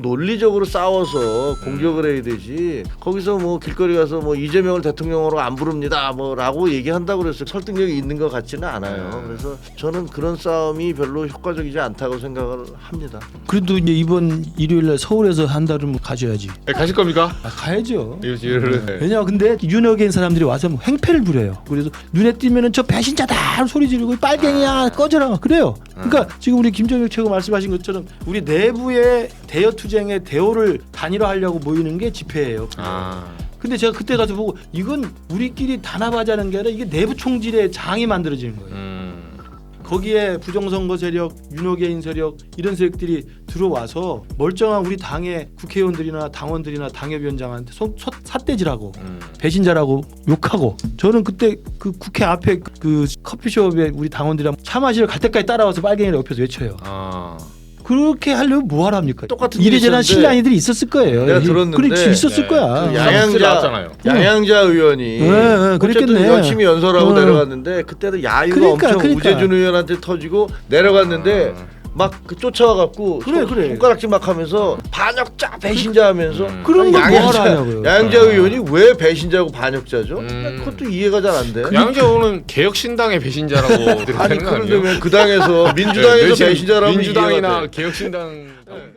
논리적으로 싸워서 공격을 해야 되지 거기서 뭐 길거리 가서 뭐 이재명을 대통령으로 안 부릅니다 뭐라고 얘기한다고 그랬어요 설득력이 있는 것 같지는 않아요 네. 그래서 저는 그런 싸움이 별로 효과적이지 않다고 생각을 합니다 그래도 이제 이번 일요일날 서울에서 한다면 가져야지. 네, 가실 겁니까? 아, 가야죠. 이거 지금 네. 왜냐 근데 윤여겐 사람들이 와서 뭐 행패를 부려요. 그래서 눈에 띄면은 저 배신자다 소리 지르고 빨갱이야 꺼져라 그래요. 그러니까 지금 우리 김정일 최고 말씀하신 것처럼 우리 내부의 대여 투쟁의 대오를 단일화하려고 모이는 게 집회예요. 아. 근데 제가 그때 가서 보고 이건 우리끼리 단합하자는 게 아니라 이게 내부 총질의 장이 만들어지는 거예요. 음. 거기에 부정선거 세력, 윤호개인 세력 이런 세력들이 들어와서 멀쩡한 우리 당의 국회의원들이나 당원들이나 당협위원장한테 소, 소, 삿대질하고 음. 배신자라고 욕하고 저는 그때 그 국회 앞에 그 커피숍에 우리 당원들이랑 차 마시러 갈 때까지 따라와서 빨갱이를 옆에서 외쳐요. 아. 그렇게 하려면 뭐 하랍니까? 똑같은 일이 이래저래 신랑이들이 있었을 거예요. 내가 이- 들었는데 그렇지 있었을 네. 거야. 그 야- 양양자. 양양자 의원이 네, 네, 그랬겠네. 어쨌든 열심히 연설하고 어. 내려갔는데 그때도 야유가 그러니까, 엄청 그러니까. 우재준 의원한테 터지고 내려갔는데 아. 막 그 쫓아와 갖고 그래, 그래. 손가락질 막 하면서 반역자 배신자 하면서 음. 그런 걸 하냐고요. 양양자 아. 의원이 왜 배신자고 반역자죠? 음. 그것도 이해가 잘 안 돼. 양재호는 개혁신당의 배신자라고 아니 생각 아니에요? 그러려면 그 당에서 민주당에서 네, 배신자라면 민주당이나. 개혁신당